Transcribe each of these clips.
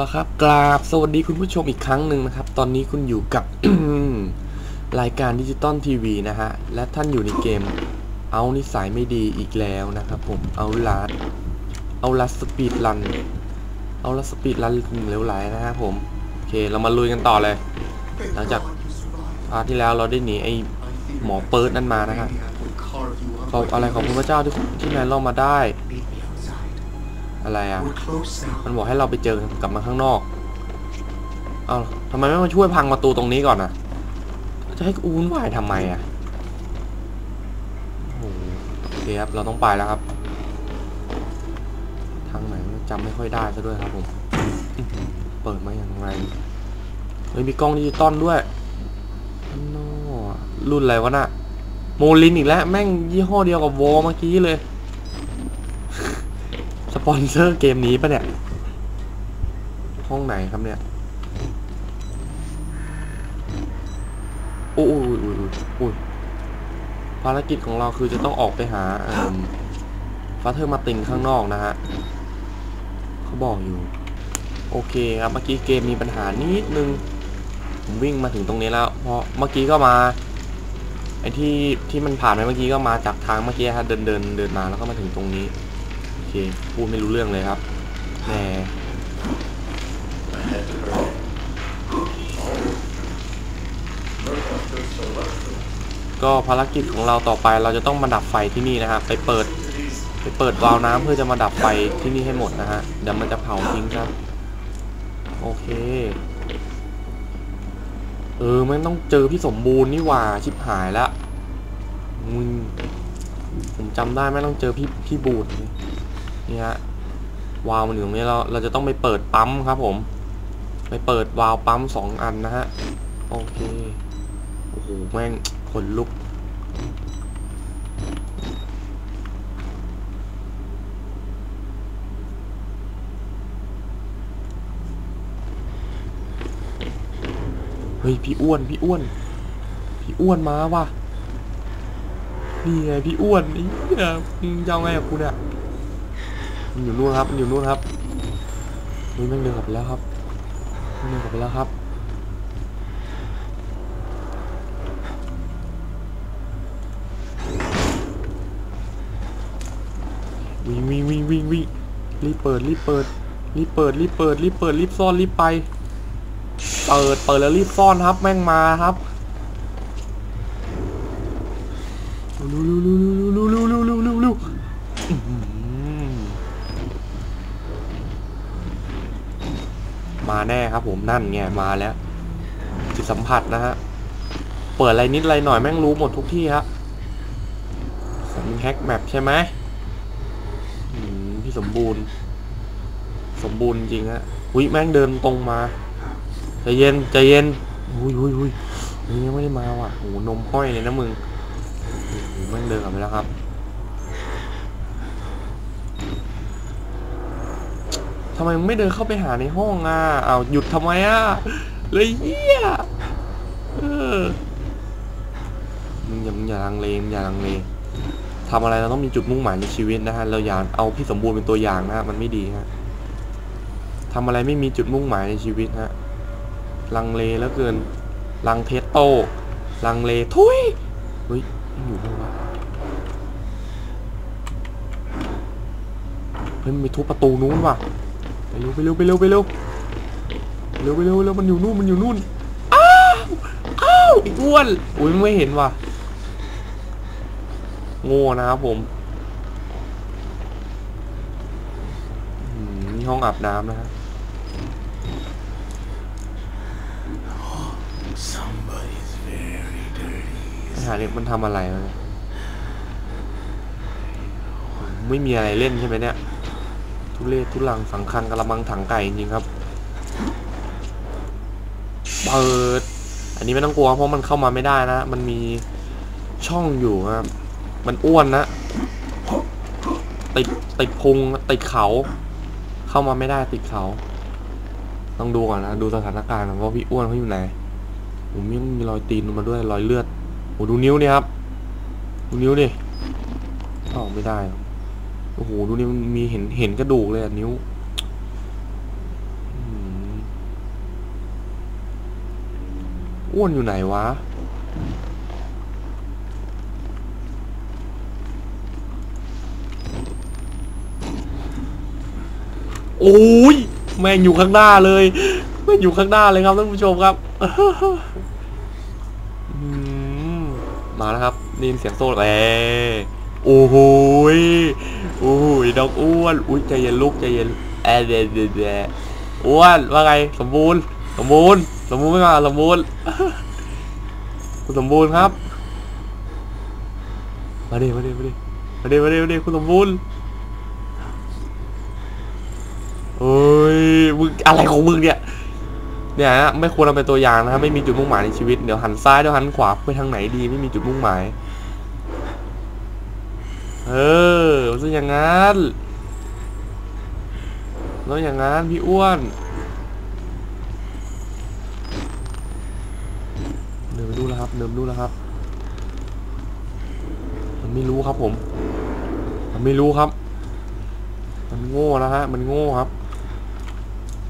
เอาละครับกราบสวัสดีคุณผู้ชมอีกครั้งหนึ่งนะครับ ตอนนี้คุณอยู่กับ รายการดิจิตอลทีวีนะฮะ และท่านอยู่ในเกม เอานิสัยไม่ดีอีกแล้วนะครับผมเอาลัดเอาลัดสปีดรัน เอาลัดสปีดรันเหลวไหลนะครับผมโอเคเรามาลุยกันต่อเลย หลังจากพาที่แล้วเราได้หนีไอหมอเปิร์ดนั่นมานะฮะขอบอะไรของพระเจ้าที่ที่นายล่อมาได้ อะไรอะ มันบอกให้เราไปเจอกลับมาข้างนอก เอาทำไมไม่มาช่วยพังประตูตรงนี้ก่อนนะจะให้อูนวายทำไมอะโอ้โหโอเคครับ เราต้องไปแล้วครับ ทางไหนจำไม่ค่อยได้ซะด้วยครับผมอื้อหือเปิดมาอย่างไรเฮ้ยมีกล้องดิจิตอลด้วยโน่รุ่นอะไรวะน่ะ โมลินอีกแล้ว แม่งยี่ห้อเดียวกับวอเมื่อกี้เลยส ปอนเซอร์เกมนี้ปะเนี่ย ห้องไหนครับเนี่ย โอ้ยอุ้ยอุ้ยอุ้ยอุ้ยภารกิจของเราคือจะต้องออกไปหาฟาเธอร์มาตินข้างนอกนะฮะเขาบอกอยู่ โอเคครับเมื่อกี้เกมมีปัญหานิดนึง ผมวิ่งมาถึงตรงนี้แล้ว เพราะเมื่อกี้ก็มาไอ้ที่ที่มันผ่านไปเมื่อกี้ก็มาจากทางเมื่อกี้ฮะเดินเดินเดินมาแล้วก็มาถึงตรงนี้ เค พูดไม่รู้เรื่องเลยครับแหมก็ภารกิจของเราต่อไปเราจะต้องมาดับไฟที่นี่นะครับ ไปเปิด ไปเปิดวาล์วน้ำเพื่อจะมาดับไฟที่นี่ให้หมดนะฮะเดี๋ยวมันจะเผาทิ้งครับ โอเค เออมันต้องเจอพี่สมบูรณ์นี่หว่าชิบหายละมึงผมจำได้ไม่ต้องเจอพี่พี่บูดนี่ นี่ฮะวาล์วมันอยู่ตรงนี้เราเราจะต้องไปเปิดปั๊มครับผม ไปเปิดวาล์วปั๊มสองอันนะฮะโอเคโอ้โหแม่งขนลุกเฮ้ยพี่อ้วนพี่อ้วน พี่อ้วนมาว่ะนี่ไงพี่อ้วนไอ้เนี่ยจะเอาไงกับกูเนี่ย มันอยู่นู่นครับ มันอยู่นู่นครับเฮ้ยแม่งเดินกลับไปแล้วครับแม่งเดินกลับไปแล้วครับ วิ่งวิ่งวิ่งวิ่งวิ่งรีบเปิดรีบเปิดรีบเปิดรีบเปิดรีบเปิดรีบซ่อนรีบไป เปิดเปิดแล้วรีบซ่อนครับ แม่งมาครับร็วเร็วเร็วเร็วเร็วเร็วเร็วเร็วเร็วอื้อหือมา แน่ครับ ผมนั่นไงมาแล้วจิตสัมผัสนะฮะเปิดอะไรนิดอะไรหน่อยแม่งรู้หมดทุกที่ครับผมแฮกแมปใช่ไหมพี่สมบูรณ์ สมบูรณ์จริงฮะอุ้ยแม่งเดินตรงมาใจเย็นใจเย็นอุ้ยอุ้ยอุ้ยนี่ยังไม่ได้มาว่ะโหนมห้อยเลยนะมึงแม่งเดินกลับไปแล้วครับำไมมึงไม่เดินเข้าไปหาในห้องอะเอาหยุดทำไมอะเลยเหี้ยเออมึงอย่ามึงอย่าลังเลมอย่าลังเลทำอะไรเราต้องมีจุดมุ่งหมายในชีวิตนะฮะเราอย่าเอาพี่สมบูรณ์เป็นตัวอย่างนะฮะมันไม่ดีฮะทำอะไรไม่มีจุดมุ่งหมายในชีวิตฮะลังเลแล้วเกินลังเทสโตลังเลทุยเฮ้ยอยู่ปะวะเฮ้ยมันไปทุบประตูนู้นว่ะ ไปเร็วไปเร็วไปเร็วไปเร็วเร็วไปเร็วเร็วมันอยู่นู่นมันอยู่นู่นอ้าวอ้าวไอ้อ้วนอุ้ยไม่เห็นว่ะโง่นะครับผมอืมนี่ห้องอาบน้ำนะฮะ Somebody's very dirty. ไอ้หาเนี่ยมันทำอะไรวะเนี่ยไม่มีอะไรเล่นใช่ไหมเนี่ย ทุเรศทุลังสังคังกระมังถังไก่จริงครับ เปิด อันนี้ไม่ต้องกลัวเพราะมันเข้ามาไม่ได้นะ มันมีช่องอยู่ครับ มันอ้วนนะติดติดพุงติดเขา เข้ามาไม่ได้ติดเขา ต้องดูก่อนนะ ดูสถานการณ์ว่าพี่อ้วนเขาอยู่ไหนผมยังมีรอยตีนมาด้วยรอยเลือดโอ้ดูนิ้วนี่ครับ ดูนิ้วดิออกไม่ได้ โอ้โห ดูนี่มันมีเห็นเห็นกระดูกเลยนิ้วอ้วนอยู่ไหนวะ โอ้ย แม่งอยู่ข้างหน้าเลย แม่งอยู่ข้างหน้าเลยครับท่านผู้ชมครับมาแล้วครับ นี่เสียงโซ่เลย โอ้โหโอ้โหดอกอ้วน อุ้ยใจเย็นลูกใจเย็นแอดเดดเดดเดดอ้วนว่าไง สมบูรณ์ สมบูรณ์ สมบูรณ์ไม่มาสมบูรณ์คุณสมบูรณ์ครับ มาดิมาดิมาดิมาดิมาดิมาดิคุณสมบูรณ์เฮ้ยมึงอะไรของมึงเนี่ย เนี่ยไม่ควรเอาเป็นตัวอย่างนะครับไม่มีจุดมุ่งหมายในชีวิต เดี๋ยวหันซ้ายเดี๋ยวหันขวาไปทางไหนดี ไม่มีจุดมุ่งหมาย เออมันจะอย่างนั้นแล้วอย่างนั้นพี่อ้วนเดินไปดูแล้วครับเดินดูแล้วครับ มันไม่รู้ครับผม มันไม่รู้ครับ มันโง่นะฮะ มันโง่ครับ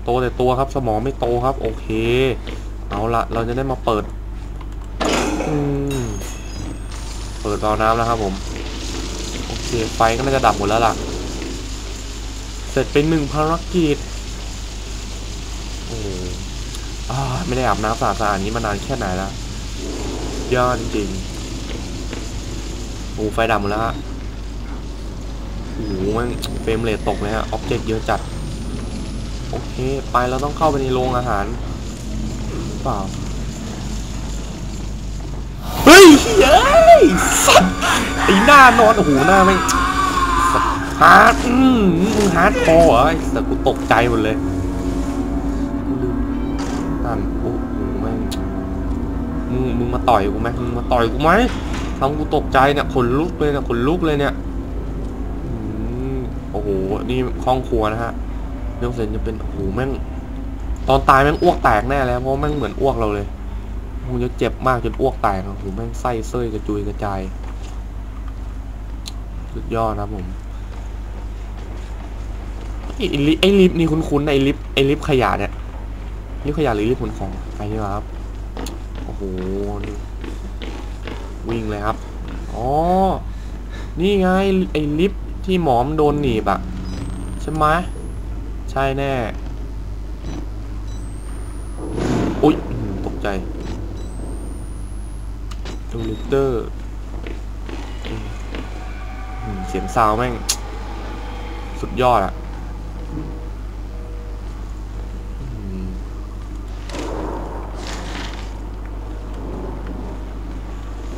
โตแต่ตัวครับ สมองไม่โตครับ โอเค เอาละเราจะได้มาเปิด เปิดเบาน้ำแล้วครับผม เคไฟก็น่าจะดับหมดแล้วล่ะ เสร็จเป็นหนึ่งภารกิจโอ้อาไม่ได้อาบน้ำสะอาดสะอาดนี้มานานแค่ไหนแล้วยอดจริงโอ้ไฟดับหมดแล้วฮะโอ้มันเฟรมเรทตกเลยฮะอ็อบเจกต์เยอะจัด โอเค ไปเราต้องเข้าไปในโรงอาหารหรือเปล่า เฮ้ยเฮ้ยสัตว์ไอ้หน้านอนโอ้โหหน้าไม่ฮาร์ดอืมมึงฮาร์ดคอเหรอไอ้สัตว์กูตกใจหมดเลยกูลืมนั่นโอ้โหแม่งมึงมึงมาต่อยกูไหมมึงมาต่อยกูไหมทำกูตกใจเนี่ยขนลุกเลยเนี่ยขนลุกเลยเนี่ยโอ้โห นี่ห้องครัวนะฮะเรื่องเซนจะเป็นโอ้โหแม่ง ตอนตายแม่งอ้วกแตกแน่แล้วเพราะแม่งเหมือนอ้วกเราเลย คงจะเจ็บมากจนอ้วกแตกอะโอ้โหแม่งไส้เส้ยกระจุยกระจายสุดยอดนะผมไอ้ลิฟนี่คุ้นๆไอ้ลิฟไอ้ลิฟขยะเนี่ยลิฟขยะหรือลิฟขนของไปดีกว่ครับโอ้โหวิ่งเลยครับอ๋อนี่ไงไอ้ลิฟที่หมอมโดนหนีบอะใช่ไหมใช่แน่ อุ๊ยอื้อหือตกใจ ดูลิ เตอร์เสียงซาวแม่ง สุดยอดอะ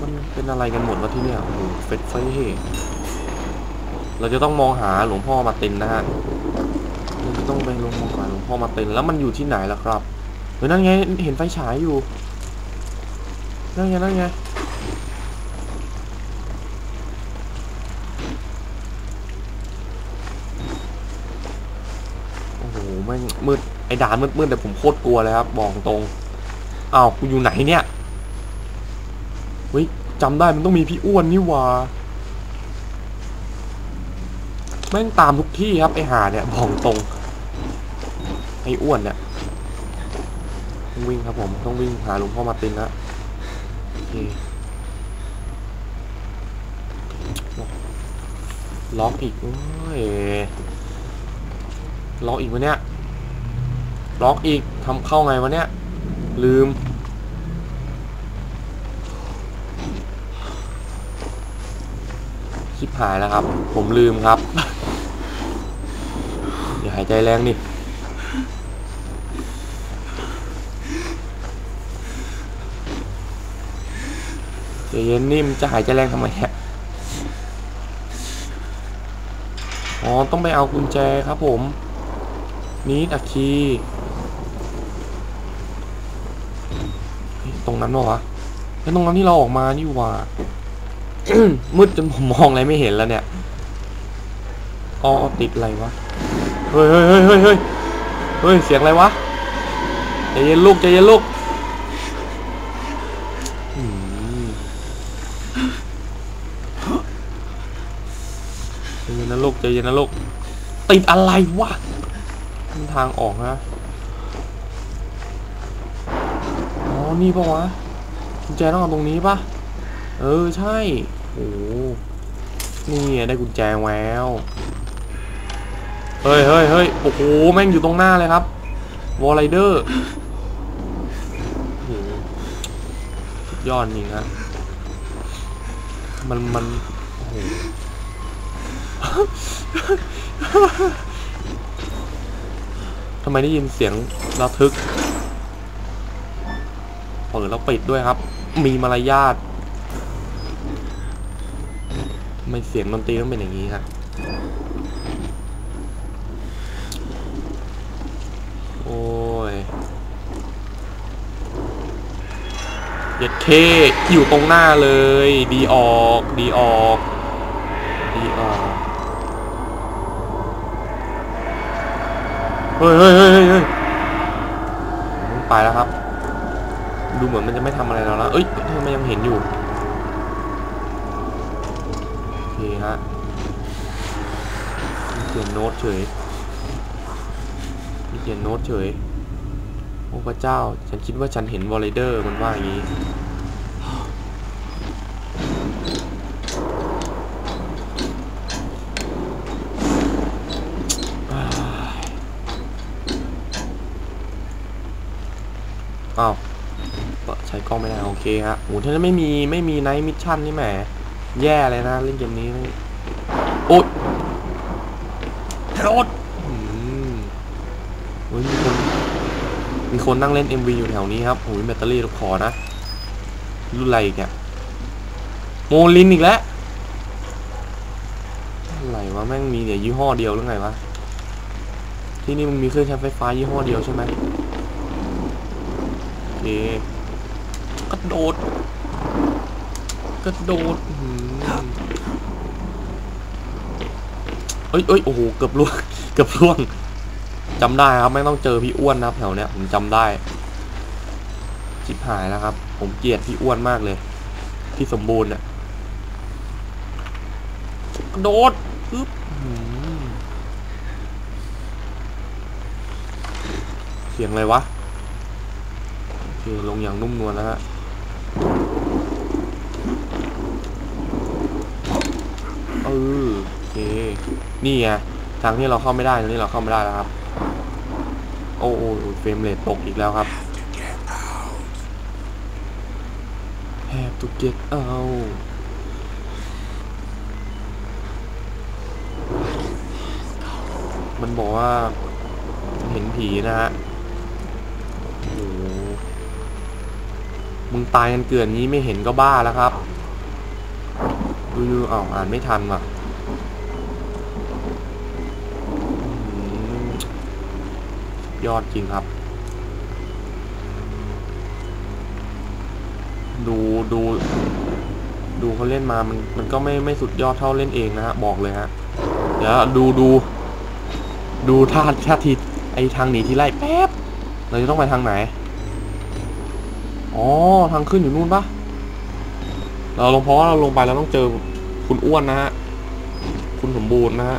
มันเป็นอะไรกันหมดวะที่เนี่ยโอ้โหเฟสไฟเฮเราจะต้องมองหาหลวงพ่อมาร์ตินนะฮะเราจะต้องไปลงมองหาหลวงพ่อมาร์ตินแล้วมันอยู่ที่ไหนล่ะครับเฮ้ยนั่นไงเห็นไฟฉายอยู่นั่นไงนั่นไง โอ้โหแม่งมืดไอ้ด่านมืดมืดแต่ผมโคตรกลัวเลยครับ บอกตรงอ้าวกูอยู่ไหนเนี่ยเฮ้ยจำได้มันต้องมีพี่อ้วนนี่ว่าแม่งตามทุกที่ครับไอ้หาเนี่ยบอกตรงไอ้อ้วนเนี่ยต้องวิ่งครับผมต้องวิ่งหาหลวงพ่อมาตินละโอเคล็อกอีกโอ้ยล็อกอีกวะเนี่ย ล็อกอีกทำเข้าไงวะเนี่ย ลืม ชิบหายแล้วครับ ผมลืมครับ อย่าหายใจแรงนี่ใจเย็นนิ่มนจะหายใจแรงทำไมฮะอ๋อ ต้องไปเอากุญแจครับผมนีดอะคี ตรงนั้นวะวะไอ้ตรงนั้นที่เราออกมานี่ว่ามืดจนผมมองอะไรไม่เห็นแล้วเนี่ยอ๋อติดอะไรวะ เฮ้ยเฮ้ยเฮ้ยเฮ้ยเฮ้ยเฮ้ยเสียงอะไรวะใจเย็นลูกใจเย็นลูกใจเย็นนะลูกใจเย็นนะลูกติดอะไรวะมันทางออกนะ อ๋อ เอานี่ปะวะกุญแจต้องเอาตรงนี้ปะเออใช่โอ้นี่ได้กุญแจแล้วเฮ้ยเฮ้ยเฮ้ยโอ้โหแม่งอยู่ตรงหน้าเลยครับวอลไรเดอร์โอ้โหสุดยอดจริงฮะมันมันโอ้โหทำไมได้ยินเสียงระทึก เปิดแล้วปิดด้วยครับ มีมารยาทไม่เสียงดนตรีต้องเป็นอย่างนี้ครับโอ้ยเย็ดเคอยู่ตรงหน้าเลย ดีออก ดีออก ดีออก เฮ้ยเฮ้ยเฮ้ยเฮ้ยไปแล้วครับ ดูเหมือนมันจะไม่ทำอะไรเราแล้วเอ้ยทำไมยังเห็นอยู่โอเคฮะมีเขียนโน้ตเฉยมีเขียนโน้ตเฉยโอ้พระเจ้า ฉันคิดว่าฉันเห็นวอลเลเดอร์มันว่าอย่างนี้ อ้าวใช้กล้องไม่ได้ โอ เคฮะโหถ้าไม่มีไม่มีไนท์มิชชั่นนี่แหม แย่เลยนะเล่นเกมนี้นี่โอ๊ยโอ๊ยอืมโอ้ยมีคนมีคนนั่งเล่น MV อยู่แถวนี้ครับโอ้ยแบตเตอรี่เราขอนะ รุ่นอะไรอีกเนี่ย โมลินอีกแล้ว อะไรวะแม่งมีเนี่ยยี่ห้อเดียวหรือไงวะ ที่นี่มึงมีเครื่องใช้ไฟฟ้ายี่ห้อเดียวใช่ไหมโอเค กระโดด กระโดดอื้อหือเอ้ยเอ้ยโอ้โห เกือบล่วง เกือบล่วงจำได้ครับ ไม่ต้องเจอพี่อ้วนนะครับแถวเนี้ยผมจำได้ชิบหายแล้วครับ ผมเกลียดพี่อ้วนมากเลย พี่สมบูรณ์เนี่ยกระโดดปึ๊บอื้อหือเสียงอะไรวะโอเคลงอย่างนุ่มนวลนะฮะ ออโอเค นี่ไง ทางที่เราเข้าไม่ได้ตรงนี้เราเข้าไม่ได้แล้วครับ โอ้โอ้โอ้เฟรมเรทตกอีกแล้วครับ Have to get out. มันบอกว่าเห็นผีนะฮะ โอ้มึงตายกันเกลื่อนนี้ไม่เห็นก็บ้าแล้วครับ ดูดูอ้าวอ่านไม่ทันว่ะยอดจริงครับ ดูดู ดูเขาเล่นมามันมันก็ไม่ไม่สุดยอดเท่าเล่นเองนะฮะ บอกเลยฮะ เดี๋ยวดูดู ดูท่าท่าทีไอทางหนีที่ไล่แป๊บ เราจะต้องไปทางไหน อ๋อ ทางขึ้นอยู่นู่นปะเราลงเพราะว่าเราลงไปเราต้องเจอ คุณอ้วนนะฮะ คุณสมบูรณ์นะฮะ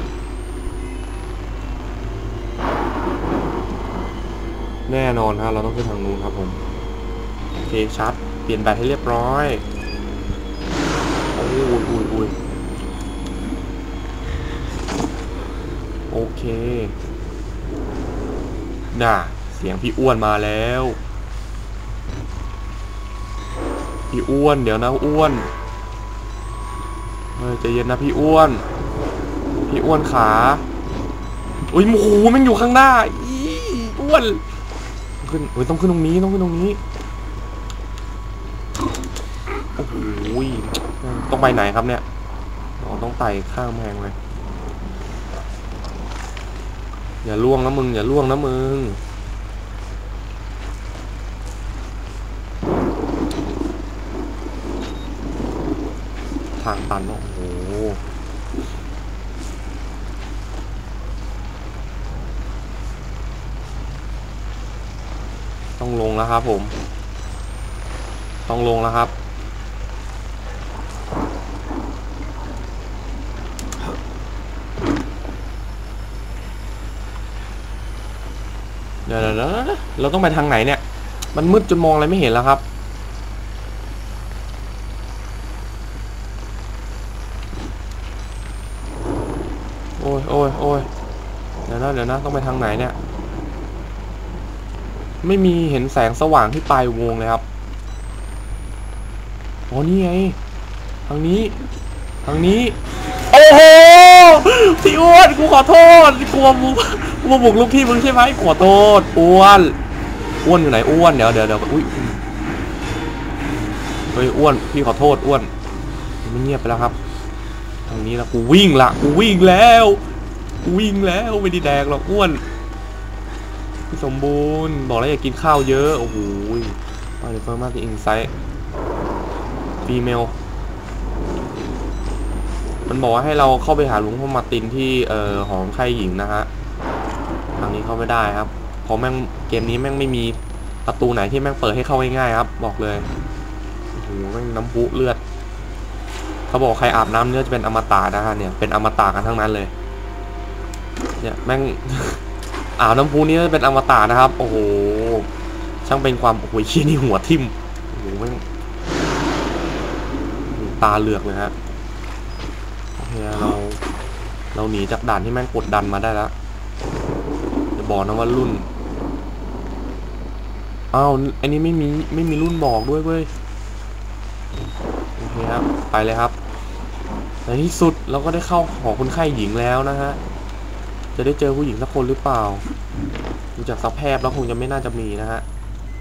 แน่นอนฮะ เราต้องขึ้นทางนู้นครับผมโอเคชัด เปลี่ยนแบตให้เรียบร้อยอ้ยอุ้ยอุ้ยอุ้ยโอเค น่ะเสียงพี่อ้วนมาแล้ว พี่อ้วน เดี๋ยวนะอ้วน เฮ้ยใจเย็นนะพี่อ้วน พี่อ้วนขาอุ้ยโอ้โหมันอยู่ข้างหน้าอีอ้วนขึ้นเฮ้ยต้องขึ้นตรงนี้ต้องขึ้นตรงนี้โอ้โหต้องไปไหนครับเนี่ยอ๋อต้องไต่ข้างแพงเลยอย่าล่วงนะมึงอย่าล่วงนะมึงทางตันโอ้โห ต้องลงแล้วครับผม ต้องลงแล้วครับเดี๋ยวเดี๋ยวเดี๋ยวเดี๋ยวเราต้องไปทางไหนเนี่ย มันมืดจนมองอะไรไม่เห็นแล้วครับโอ้ยโอ้ยโอ้ยเดี๋ยวนะเดี๋ยวนะ ต้องไปทางไหนเนี่ย ไม่มีเห็นแสงสว่างที่ปลายอุโมงเลยครับอ๋อนี่ไงทางนี้ ทางนี้ โอ้โหพี่อ้วนกูขอโทษกลัวมึงกลัวบุกลุกที่มึงใช่ไหมขอโทษอ้วนอ้วนอยู่ไหนอ้วนเดี๋ยวเดี๋ยวเดี๋ยวอุ้ยเฮ้ยอ้วนพี่ขอโทษอ้วนมันเงียบไปแล้วครับ ทางนี้ละกูวิ่งละกูวิ่งแล้วกูวิ่งแล้วไม่ได้แดกหรอกอ้วน พี่สมบูรณ์ บอกแล้วอย่ากินข้าวเยอะ โอ้โหมาเดี๋ยวเฟิร์มมากที่อินไซต์ฟีเมล มันบอกว่าให้เราเข้าไปหาลวงพ่อมาตินที่เอ่อหอไข้หญิงนะฮะ ทางนี้เข้าไม่ได้ครับ เพราะแม่งเกมนี้แม่งไม่มีประตูไหนที่แม่งเปิดให้เข้าง่ายๆครับ บอกเลย โอ้โหแม่งน้ำพุเลือด เขาบอกใครอาบน้ำเลือดจะเป็นอมตะนะฮะเนี่ย เป็นอมตะกันทั้งนั้นเลย เนี่ยแม่ง อาบน้ำพุนี่เป็นอมตะนะครับ โอ้โห ช่างเป็นความโอ้โหเชี่นี่หัวทิ่มโอ้โหแม่งตาเหลือกเลยฮะโอเคเรา เราหนีจากด่านที่แม่งกดดันมาได้แล้วจะบอกนะว่ารุ่นอ้าวอันนี้ไม่มีไม่มีรุ่นบอกด้วยเว้ยโอเคครับไปเลยครับในที่สุดเราก็ได้เข้าหอคนไข้หญิงแล้วนะฮะ จะได้เจอผู้หญิงสักคนหรือเปล่าดูจากสภาพแล้วคงจะไม่น่าจะมีนะฮะ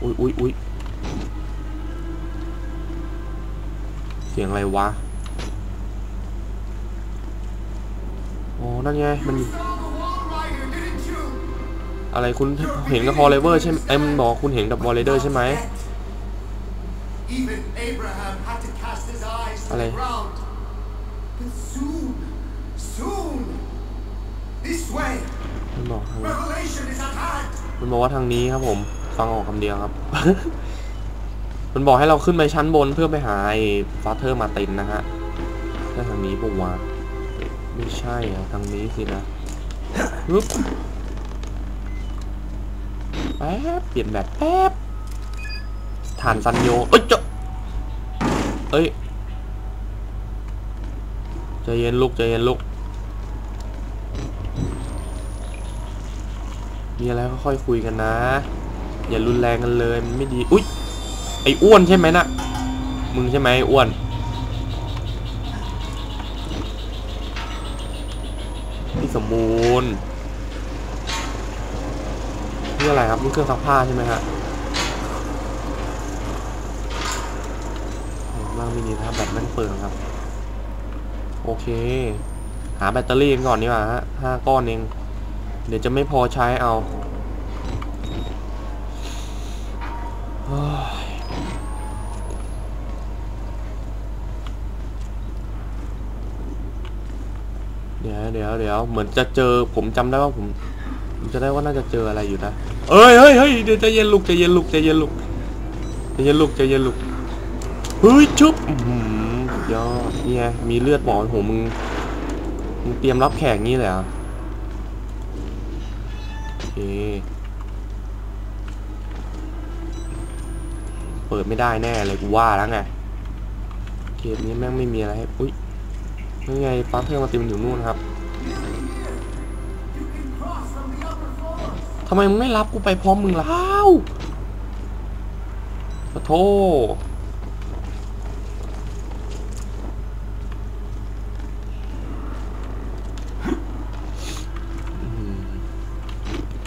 อุ๊ยอุ๊ยอุ๊ยเสียงอะไรวะอ๋อนั่นไง มัน อะไรคุณเห็นกับฮอลเลเวอร์ใช่ไหมไอ้มันบอกคุณเห็นกับวอลเลเดอร์ใช่ไหม Even Abraham had to มันบอกทาง revelation is at hand. มันบอกว่าทางนี้ครับผมฟังออกคำเดียวครับ มันบอกให้เราขึ้นไปชั้นบนเพื่อไปหาไอ้ฟาเธอร์มาตินนะฮะถ้าทางนี้ปุ๊วะไม่ใช่อะทางนี้สินะฮึบแป๊บเปลี่ยนแบบแป๊บฐานซันโยเอ้ยเจ้าเอ้ยใจเย็นลูกใจเย็นลูก มีอะไรก็ค่อยคุยกันนะ อย่ารุนแรงกันเลยมันไม่ดี อุ๊ย ไอ้อ้วนใช่ไหมนะมึงใช่ไหมไอ้อ้วน พี่สมบูรณ์นี่อะไรครับนี่เครื่องซักผ้าใช่ไหมฮะโอ้มากมินินะครับแบตแม่งเปิดครับ โอเค หาแบตเตอรี่กันก่อนดีกว่าฮะห้าก้อนเอง เดี๋ยวจะไม่พอใช้เอาเดี๋ยวเดี๋ยวเดี๋ยวเหมือนจะเจอผมจำได้ว่าผมผมจะได้ว่าน่าจะเจออะไรอยู่นะเอ้ยเฮ้ยเฮ้ยเดี๋ยวใจเย็นลุกใจเย็นลุกใจเย็นลุกใจเย็นลุกใจเย็นลุกเฮ้ยชุบอื้อดยอดนี่ไงมีเลือดหมอโอ้โหมึงมึงเตรียมรับแขกงี้เลยเหรอะ เคเปิดไม่ได้แน่เลยกูว่าแล้วไง เกมนี้แม่งไม่มีอะไรให้อุ้ยนี่ไงฟ้าเพิ่มมาติมอยู่นู่นครับทำไมมึงไม่รับกูไปพร้อมมึงล่าวขอโทษ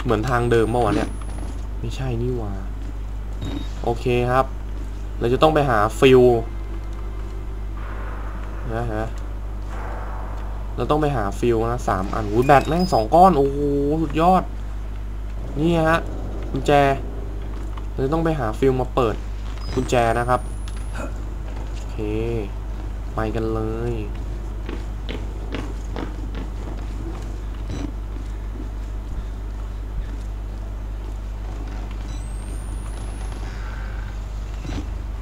เหมือนทางเดิมเมื่อวานเนี่ย ไม่ใช่นี่ว่า โอเคครับ เราจะต้องไปหาฟิลนะฮะเราต้องไปหาฟิลนะสามอันหูแบตแม่งสองก้อน โอ้โห สุดยอด นี่ฮะกุญแจ เราจะต้องไปหาฟิลมาเปิดกุญแจนะครับ โอเค ไปกันเลย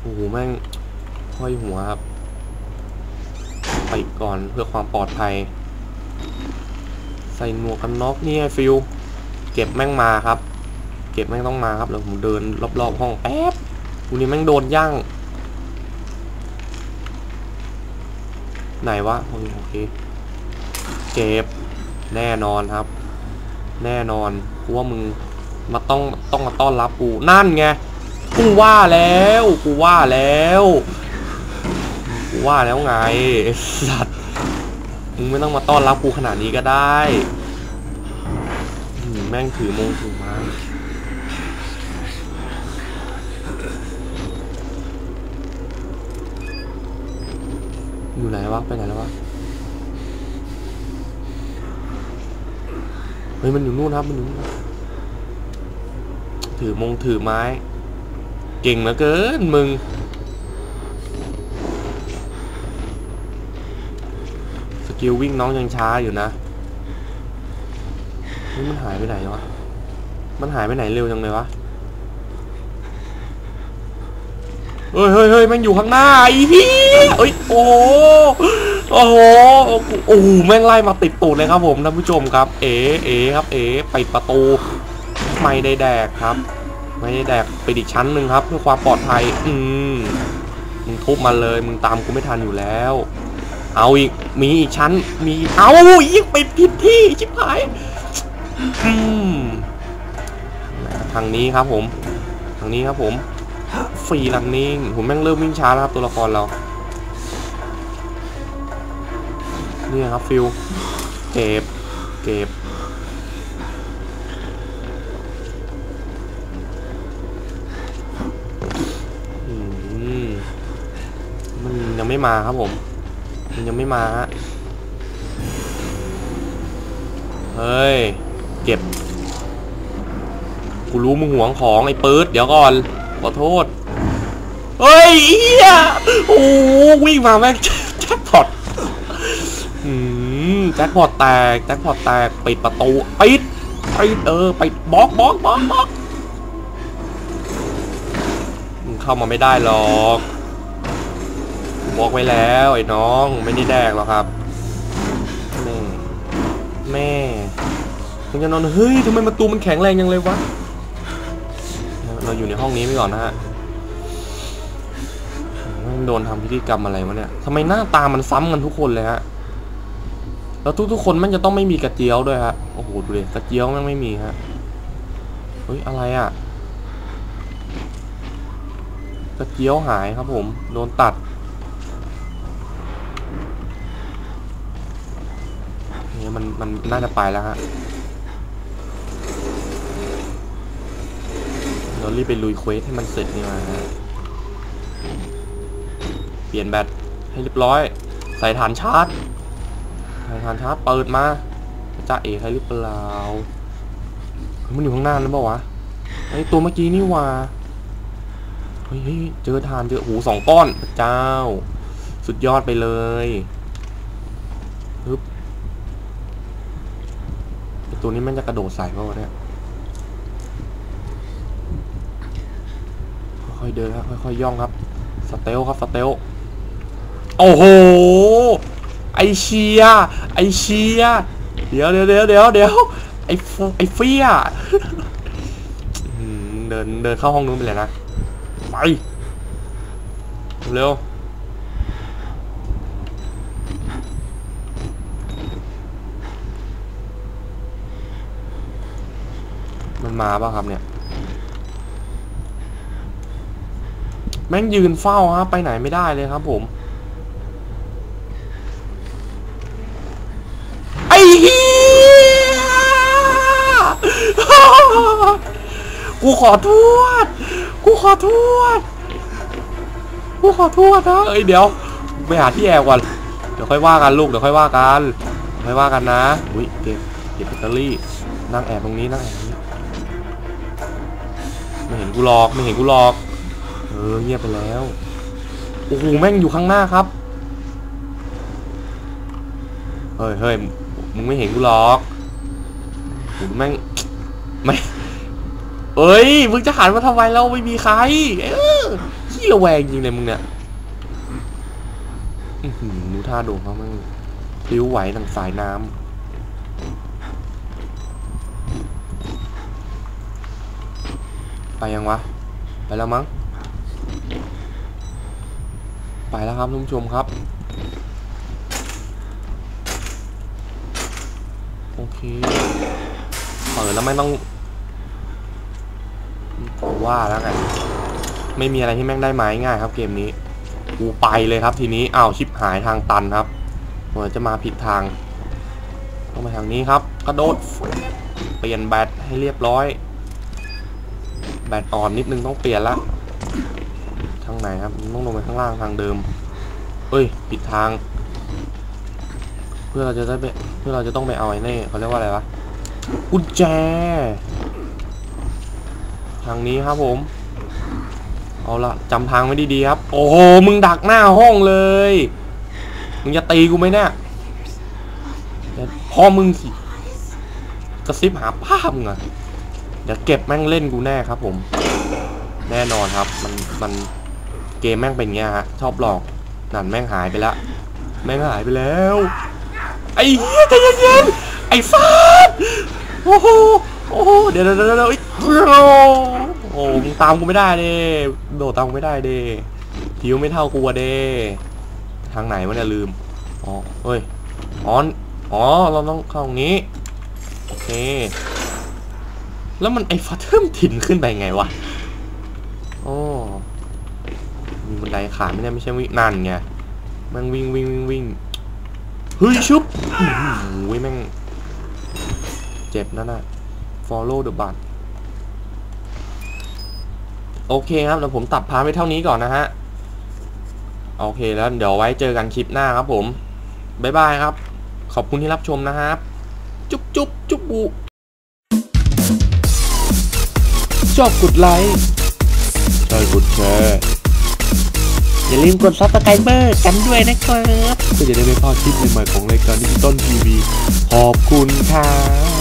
โอ้โห แม่งห้อยหัวครับ ไปก่อนเพื่อความปลอดภัย ใส่หมวกกันน็อกนี่ไงฟิลเก็บแม่งมาครับ เก็บแม่งต้องมาครับแล้วผมเดินรอบๆห้องแป๊บกูนี่แม่งโดนย่าง ไหนวะโอเคโอเคเก็บแน่นอนครับ แน่นอนกูว่ามึงมาต้องต้องมาต้อนรับกูนั่นไง กูว่าแล้วกูว่าแล้วกูว่าแล้วไงสัตว์มึงไม่ต้องมาต้อนรับกูขนาดนี้ก็ได้แม่งถือมงถือไม้อยู่ไหนวะไปไหนแล้ววะเฮ้ยมันอยู่นู่นครับมันอยู่นู่นถือมงถือไม้ เก่งเหลือเกินมึง สกิลวิ่งน้องยังช้าอยู่นะ นี่มันหายไปไหนวะ มันหายไปไหนเร็วจังเลยวะ เฮ้ยเฮ้ยเฮ้ยม่งอยู่ข้างหน้าไอ้พี่เอ้ยโอ้โหโอ้โห โอ้โห แม่งไล่มาติดตูดเลยครับผมท่านผู้ชมครับ เอ๋เอ๋ครับ เอ๋ปิดประตู ไม่ได้แดกครับ ไม่ได้แดกไปอีกชั้นหนึ่งครับ เพื่อความปลอดภัย อืมมึงทุบมาเลย มึงตามกูไม่ทันอยู่แล้ว เอาอีก มีอีกชั้น มีเอาอีกไปผิดที่ชิบหายอืมทางนี้ครับผม ทางนี้ครับผมฟรีลันนิ่งผมแม่งเริ่มวิ่งช้าแล้วครับตัวละครเรานี่ครับฟิลเก็บ เก็บ ไม่มาครับผม มันยังไม่มาฮะเฮ้ย เก็บ กูรู้มึงหวงของไอ้ปื๊ดเดี๋ยวก่อน ขอโทษ เฮ้ยเอี้ยโอ้วิ่งมาแม่งแจ็คพอตอืมแจ็คพอตแตก แจ็คพอตแตก ปิดประตูปิดปิดเออปิดบล็อกบล็อกบล็อกบล็อกมึงเข้ามาไม่ได้หรอก บอกไว้แล้วไอ้น้องไม่ได้แดกหรอกครับ แม่ แม่มึงจะนอนเฮ้ยทำไมประตูมันแข็งแรงยังเลยวะ เราอยู่ในห้องนี้ไปก่อนนะฮะโดนทำพิธีกรรมอะไรวะเนี่ยทำไมหน้าตามันซ้ำกันทุกคนเลยฮะ แล้วทุกๆคนมันจะต้องไม่มีกระเจียวด้วยฮะ โอ้โหดูดิกระเจียวมันไม่มีฮะ เฮ้ยอะไรอะกระเจียวหายครับผม โดนตัด นี่มันมันน่าจะไปแล้วฮะเรารีบไปลุยเควสให้มันเสร็จนี่มาฮะเปลี่ยนแบตให้เรียบร้อย ใส่ฐานชาร์จใส่ฐานชาร์จเปิดมาจะเอใครหรือเปล่ามันอยู่ข้างหน้าแล้วเปล่าวะไอตัวเมื่อกี้นี่ว่าเฮ้ยเจอฐานเจอโอ้สองก้อนพระเจ้า สุดยอดไปเลยฮึบไอ ตัวนี้มันจะกระโดดใส่เปล่าวะเนี่ยค่อยๆเดินครับค่อยๆย่องครับ สเตลครับสเตลโอ้โห ไอเชียไอเชียเดี๋ยวเดี๋ยวเดี๋ยวเดี๋ยวเดี๋ยวไอฟูไอเฟียอืมเดินเดินเข้าห้องนู้นไปเลยนะ ไป เร็ว มันมาป่ะครับเนี่ย แม่งยืนเฝ้าฮะไปไหนไม่ได้เลยครับ ผม ไอ้เหี้ยกูขอโทษกูขอโทษกูขอโทษนะเอ้ยเดี๋ยวไปหาที่แอบก่อนเดี๋ยวค่อยว่ากันลูกเดี๋ยวค่อยว่ากันค่อยว่ากันนะ อุ้ยเก็บเก็บแบตเตอรี่ นั่งแอบตรงนี้นั่งแอบ กูหรอกไม่เห็นกูหรอก เออเงียบไปแล้วโอ้โหแม่งอยู่ข้างหน้าครับเฮ้ยเฮ้ยมึงไม่เห็นกูหรอกโอ้โหแม่งไม่เอ้ยมึงจะหันมาทำไมเราไม่มีใคร เออขี้ระแวงจริงเลยมึงเนี่ยดูท่าโดดเขาแม่งพลิ้วไหวดังสายน้ำ ไปยังวะ ไปแล้วมั้ง ไปแล้วครับท่านผู้ชมครับ โอเค เปิดแล้วไม่ต้องว่าแล้วกัน ไม่มีอะไรที่แม่งได้ไม้ง่ายครับเกมนี้ กูไปเลยครับทีนี้อ้าวชิปหายทางตันครับ เหมือนจะมาผิดทาง ต้องไปทางนี้ครับ กระโดด เปลี่ยนแบตให้เรียบร้อย บตอ่อนนิดนึงต้องเปลี่ยนละ ทางไหนครับต้องลงไปข้างล่างทางเดิมเฮ้ยผิดทาง เพื่อเราจะได้ไปเพื่อเราจะต้องไปเอาไอ้นี่เขาเรียกว่าอะไรวะกุญแจ ทางนี้ครับผม เอาละจำทางไว้ดีๆครับ โอ้โหมึงดักหน้าห้องเลย มึงจะตีกูไหมเนี่ยพ่อมึงสิกระซิบหาป้ามึงอะ เดี๋ยวเก็บแม่งเล่นกูแน่ครับ ผม แน่นอนครับ มันมันเกมแม่งเป็นเงี้ยฮะชอบหลอกนั่นแม่งหายไปแล้วแม่งหายไปแล้ว ไอ้เหี้ยใจเย็นๆไอ้ฟาดโอ้โหโอ้โหเดี๋ยวเดี๋ยวเดี๋ยวโอ้โหตามกูไม่ได้เด้โดดตามกูไม่ได้เด้ผิวไม่เท่ากูเด้ทางไหนวะเนี่ยลืมอ๋อเฮ้ยอ๋ออ๋อเราต้องเข้าตรงนี้โอเค แล้วมันไอ้ฟัตเทิมถิ่นขึ้นไปไงวะโอ้มีบันไดขาไม่ได้ไม่ใช่วิ่งนั่นไงมันวิ่งวิ่งวิ่งวิ่งเฮ้ยชุบอื้อหือแม่ง เจ็บนั่นน่ะ follow the bus โอเคครับเดี๋ยวผมตัดพาร์ทไปเท่านี้ก่อนนะฮะ โอเคแล้วเดี๋ยวไว้เจอกันคลิปหน้าครับผม บ๊ายบายครับ ขอบคุณที่รับชมนะครับ จุ๊บจุ๊บจุ๊บบุ ชอบกดไลค์ใช่กดแชร์อย่าลืมกดซับสไครเบอร์กันด้วยนะครับเพื่อจะได้ไม่พลาดคลิปใหม่ๆของรายการดิจิตอลทีวีขอบคุณครับ